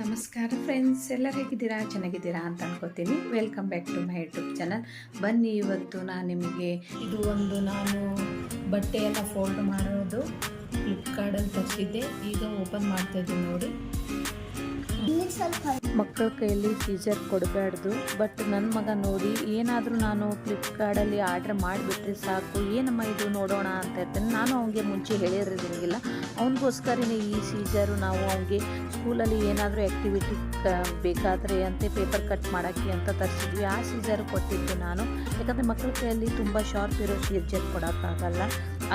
ನಮಸ್ಕಾರ ಫ್ರೆಂಡ್ಸ್ ಎಲ್ಲರೂ ಹೇಗಿದ್ದೀರಾ? ಚೆನ್ನಾಗಿದ್ದೀರಾ ಅಂತ ಅನ್ಕೋತೀನಿ. Welcome back to my YouTube channel ಬನ್ನಿ, ಇವತ್ತು ನಾನು ನಿಮಗೆ ಇದು ಒಂದು ನಾನು ಬಟ್ಟೆಯೆಲ್ಲ ಫೋಲ್ಡ್ ಮಾಡೋದು ಫ್ಲಿಪ್ಕಾರ್ಟಲ್ಲಿ ತರಿಸಿದ್ದೆ. ಈಗ ಓಪನ್ ಮಾಡ್ತಾಯಿದ್ದೀನಿ ನೋಡಿ. ಮಕ್ಕಳ ಕೈಯಲ್ಲಿ ಸೀಜರ್ ಕೊಡಬಾರ್ದು ಬಟ್ ನನ್ನ ಮಗ ನೋಡಿ ಏನಾದರೂ ನಾನು ಫ್ಲಿಪ್ಕಾರ್ಟಲ್ಲಿ ಆರ್ಡ್ರ್ ಮಾಡಿಬಿಟ್ರೆ ಸಾಕು, ಏನಮ್ಮ ಇದು ನೋಡೋಣ ಅಂತ ಇರ್ತೇನೆ ನಾನು ಅವನಿಗೆ ಮುಂಚೆ ಹೇಳಿರೋದಿಲ್ಲ ಅವನಿಗೋಸ್ಕರನೇ ಈ ಸೀಜರು ನಾವು ಅವನಿಗೆ ಸ್ಕೂಲಲ್ಲಿ ಏನಾದರೂ ಆ್ಯಕ್ಟಿವಿಟಿ ಬೇಕಾದರೆ ಅಂತೆ ಪೇಪರ್ ಕಟ್ ಮಾಡೋಕ್ಕೆ ಅಂತ ತರಿಸಿದ್ವಿ. ಆ ಸೀಜರ್ ಕೊಟ್ಟಿದ್ದು ನಾನು. ಯಾಕಂದರೆ ಮಕ್ಕಳ ಕೈಯಲ್ಲಿ ತುಂಬ ಶಾರ್ಪ್ ಇರೋ ಸೀಜರ್ ಕೊಡೋಕ್ಕಾಗಲ್ಲ.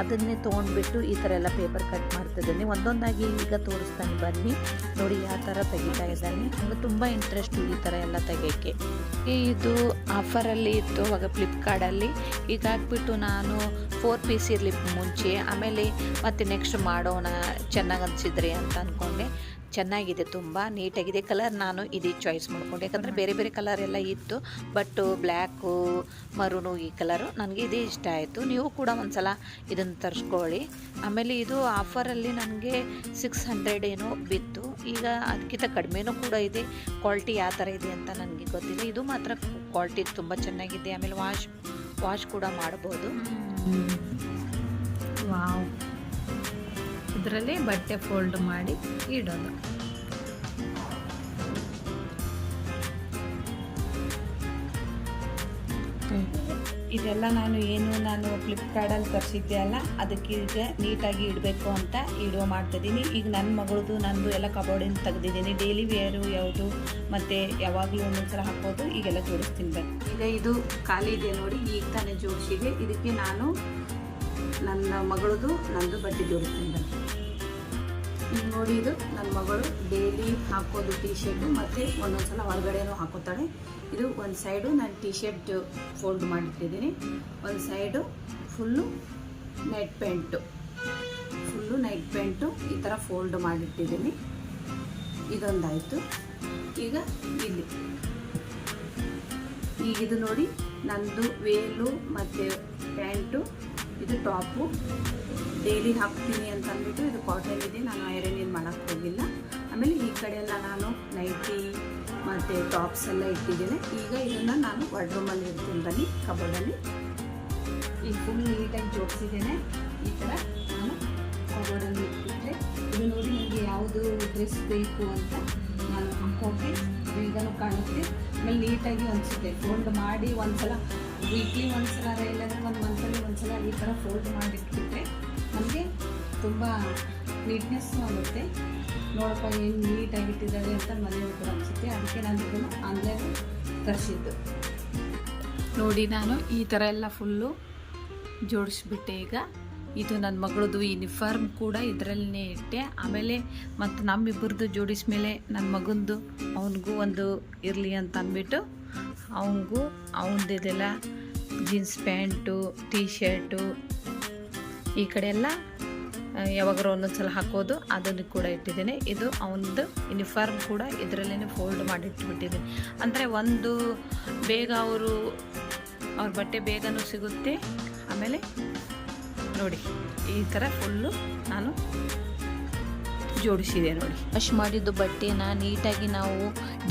ಅದನ್ನೇ ತೊಗೊಂಡ್ಬಿಟ್ಟು ಈ ಥರ ಎಲ್ಲ ಪೇಪರ್ ಕಟ್ ಮಾಡ್ತಿದ್ದೀನಿ. ಒಂದೊಂದಾಗಿ ಈಗ ತೋರಿಸ್ತಾನೆ, ಬನ್ನಿ. ನೋಡಿ ಯಾವ ಥರ ತೆಗಿತಾ ಇದ್ದಾನೆ. ನನಗೆ ತುಂಬ ಇಂಟ್ರೆಸ್ಟು ಈ ಥರ ಎಲ್ಲ ತೆಗಿಯೋಕ್ಕೆ. ಇದು ಆಫರಲ್ಲಿ ಇತ್ತು ಅವಾಗ ಫ್ಲಿಪ್ಕಾರ್ಟಲ್ಲಿ ಈಗ ಹಾಕ್ಬಿಟ್ಟು ನಾನು ಫೋರ್ ಪೀಸ್ ಇರಲಿ ಮುಂಚೆ. ಆಮೇಲೆ ಮತ್ತೆ ನೆಕ್ಸ್ಟ್ ಮಾಡೋಣ, ಚೆನ್ನಾಗಿ ಅನಿಸಿದ್ರಿ ಅಂತ ಅಂದ್ಕೊಂಡೆ ಚೆನ್ನಾಗಿದೆ, ತುಂಬ ನೀಟಾಗಿದೆ. ಕಲರ್ ನಾನು ಇದೇ ಚಾಯ್ಸ್ ಮಾಡಿಕೊಂಡೆ. ಯಾಕಂದರೆ ಬೇರೆ ಬೇರೆ ಕಲರ್ ಎಲ್ಲ ಇತ್ತು. ಬಟ್ ಬ್ಲ್ಯಾಕು ಮರೂನು ಈ ಕಲರು ನನಗೆ ಇದೇ ಇಷ್ಟ ಆಯಿತು. ನೀವು ಕೂಡ ಒಂದ್ಸಲ ಇದನ್ನು ತರಿಸ್ಕೊಳ್ಳಿ. ಆಮೇಲೆ ಇದು ಆಫರಲ್ಲಿ ನನಗೆ ಸಿಕ್ಸ್ ಹಂಡ್ರೆಡ್ ಏನೋ ಬಿತ್ತು. ಈಗ ಅದಕ್ಕಿಂತ ಕಡಿಮೆನೂ ಕೂಡ ಇದೆ. ಕ್ವಾಲಿಟಿ ಯಾವ ಥರ ಇದೆ ಅಂತ ನನಗೆ ಗೊತ್ತಿಲ್ಲ. ಇದು ಮಾತ್ರ ಕ್ವಾಲಿಟಿ ತುಂಬ ಚೆನ್ನಾಗಿದೆ. ಆಮೇಲೆ ವಾಶ್ ವಾಶ್ ಕೂಡ ಮಾಡ್ಬೋದು. ವಾವ್ ಇದರಲ್ಲಿ ಬಟ್ಟೆ ಫೋಲ್ಡ್ ಮಾಡಿ ಇಡೋದು. ಇದೆಲ್ಲ ನಾನು ಏನು ನಾನು ಫ್ಲಿಪ್ಕಾರ್ಟಲ್ಲಿ ತರಿಸಿದ್ದೆ ಅಲ್ಲ ಅದಕ್ಕೆ ಈಗ ನೀಟಾಗಿ ಇಡಬೇಕು ಅಂತ ಇಡುವ ಮಾಡ್ತಿದ್ದೀನಿ. ಈಗ ನನ್ನ ಮಗಳದು ನಂದು ಎಲ್ಲ ಕಬೋರ್ಡಿಂದ ತೆಗೆದಿದ್ದೀನಿ. ಡೈಲಿ ವೇರು ಯಾವುದು ಮತ್ತು ಯಾವಾಗಲೂ ಒಂದೊಂದ್ಸಲ ಹಾಕೋದು ಈಗೆಲ್ಲ ಜೋಡಿಸ್ತೀನಿ ಬನ್ನಿ. ಈಗ ಇದು ಖಾಲಿ ಇದೆ ನೋಡಿ. ಈಗ ತಾನೇ ಜೋಡಿಸಿದೆ. ಇದಕ್ಕೆ ನಾನು ನನ್ನ ಮಗಳದು ನಂದು ಬಟ್ಟೆ ಜೋಡಿಸ್ತೀನಿ ಬನ್ನಿ. ನೋಡಿ ಇದು ನನ್ನ ಮಗಳು ಡೈಲಿ ಹಾಕೋದು ಟಿ ಶರ್ಟು ಮತ್ತು ಒಂದೊಂದು ಸಲ ಹೊರಗಡೆನೂ ಹಾಕೋತಾಳೆ. ಇದು ಒಂದು ಸೈಡು ನಾನು ಟಿ ಶರ್ಟ್ ಫೋಲ್ಡ್ ಮಾಡಿಟ್ಟಿದ್ದೀನಿ ಒಂದು side full night pant full night pant ಈ ಥರ ಫೋಲ್ಡ್ ಮಾಡಿಟ್ಟಿದ್ದೀನಿ. ಇದೊಂದಾಯಿತು. ಈಗ ಇಲ್ಲಿ. ಈಗ ಇದು ನೋಡಿ ನಂದು ವೇಲು ಮತ್ತು ಪ್ಯಾಂಟು ಇದು ಟಾಪು ಡೈಲಿ ಹಾಕ್ತೀನಿ ಅಂತ ಅಂದ್ಬಿಟ್ಟು ಇದು ಕಾಟನ್ ಇದೆ, ನಾನು ಐರನ್ ಏನು ಮಾಡೋಕ್ಕೆ ಹೋಗಿಲ್ಲ. ಆಮೇಲೆ ಈ ಕಡೆ ಎಲ್ಲ ನಾನು ನೈಟಿ ಮತ್ತು ಟಾಪ್ಸ್ ಎಲ್ಲ ಇಟ್ಟಿದ್ದೀನಿ. ಈಗ ಇದನ್ನು ನಾನು ವಾರ್ಡ್ರೂಮಲ್ಲಿ ಇಡ್ತೀನಿ, ಬನ್ನಿ ಕಬೋರ್ಡಲ್ಲಿ ಈಗ ಫುಲ್ ನೀಟಾಗಿ ಜೋಡಿಸಿದ್ದೇನೆ. ಈ ಥರ ನಾನು ಕಬೋರ್ಡಲ್ಲಿ ಇಟ್ಟಿದ್ದೆ ಇದು ನೋಡಿ ನನಗೆ ಯಾವುದು ಡ್ರೆಸ್ ಬೇಕು ಅಂತ ನಾನು ಹಾಕೋಕೆ ಬೇಗನೂ ಕಾಣುತ್ತೆ. ಆಮೇಲೆ ನೀಟಾಗಿ ಅನಿಸುತ್ತೆ ಫೋಲ್ಡ್ ಮಾಡಿ ಒಂದು ಸಲ ವೀಕ್ಲಿ ಒಂದು ಸಲ ಇಲ್ಲಾಂದರೆ ಒಂದು ಮಂತಲ್ಲಿ ಒಂದ್ಸಲ ಈ ಥರ ಫೋಲ್ಡ್ ಮಾಡಿಟ್ಟು ತುಂಬ ನೀಟ್ನೆಸ್ ಆಗುತ್ತೆ. ನೋಡಪ್ಪ, ಏನು ನೀಟಾಗಿಟ್ಟಿದ್ದಾರೆ ಅಂತ ಮನೆಯವ್ರು ಕೂಡ ಅನಿಸುತ್ತೆ. ಅದಕ್ಕೆ ನಾನು ಇದನ್ನು ಆನ್ಲೈನ್ ತರಿಸಿದ್ದು ನೋಡಿ, ನಾನು ಈ ಥರ ಎಲ್ಲ ಫುಲ್ಲು ಜೋಡಿಸ್ಬಿಟ್ಟೆ ಈಗ. ಇದು ನನ್ನ ಮಗಳದು ಯೂನಿಫಾರ್ಮ್ ಕೂಡ ಇದರಲ್ಲೇ ಇಟ್ಟೆ. ಆಮೇಲೆ ಮತ್ತು ನಮ್ಮಿಬ್ಬರದು ಜೋಡಿಸ್ಮೇಲೆ ನನ್ನ ಮಗಂದು ಅವನಿಗೂ ಒಂದು ಇರಲಿ ಅಂತ ಅಂದ್ಬಿಟ್ಟು ಅವನಿಗೂ ಅವನದಿದೆಲ್ಲ ಜೀನ್ಸ್ ಪ್ಯಾಂಟು ಟೀ ಶರ್ಟು ಈ ಕಡೆ ಎಲ್ಲ ಯಾವಾಗಾರು ಒಂದೊಂದ್ಸಲ ಹಾಕೋದು, ಅದನ್ನು ಕೂಡ ಇಟ್ಟಿದ್ದೀನಿ. ಇದು ಅವನದು ಯೂನಿಫಾರ್ಮ್ ಕೂಡ ಇದರಲ್ಲೇ ಫೋಲ್ಡ್ ಮಾಡಿ ಇಟ್ಬಿಟ್ಟಿದ್ದೀನಿ ಅಂದರೆ ಒಂದು ಬೇಗ ಅವರು, ಅವ್ರ ಬಟ್ಟೆ ಬೇಗನೂ ಸಿಗುತ್ತೆ. ಆಮೇಲೆ ನೋಡಿ, ಈ ಥರ ಫುಲ್ಲು ನಾನು ಜೋಡಿಸಿದೆ ನೋಡಿ. ಅಶ್ ಮಾಡಿದ್ದು ಬಟ್ಟೆನ ನೀಟಾಗಿ ನಾವು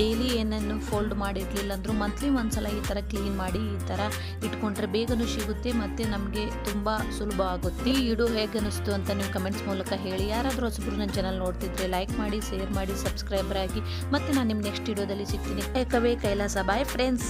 ಡೈಲಿ ಏನನ್ನು ಫೋಲ್ಡ್ ಮಾಡಿರಲಿಲ್ಲ ಅಂದರೂ ಮಂತ್ಲಿ ಒಂದ್ಸಲ ಈ ಥರ ಕ್ಲೀನ್ ಮಾಡಿ ಈ ಥರ ಇಟ್ಕೊಂಡ್ರೆ ಬೇಗನೂ ಸಿಗುತ್ತೆ ಮತ್ತು ನಮಗೆ ತುಂಬ ಸುಲಭ ಆಗುತ್ತೆ. ವಿಡಿಯೋ ಹೇಗೆ ಅನಿಸ್ತು ಅಂತ ನೀವು ಕಮೆಂಟ್ಸ್ ಮೂಲಕ ಹೇಳಿ. ಯಾರಾದರೂ ಹೊಸಬ್ರು ನನ್ನ ಚಾನಲ್ ನೋಡ್ತಿದ್ರೆ ಲೈಕ್ ಮಾಡಿ ಶೇರ್ ಮಾಡಿ ಸಬ್ಸ್ಕ್ರೈಬರ್ ಆಗಿ ಮತ್ತು ನಾನು ನಿಮ್ಮ ನೆಕ್ಸ್ಟ್ ವಿಡಿಯೋದಲ್ಲಿ ಸಿಗ್ತೀನಿ. ಕೈಲಾಸ. Bye friends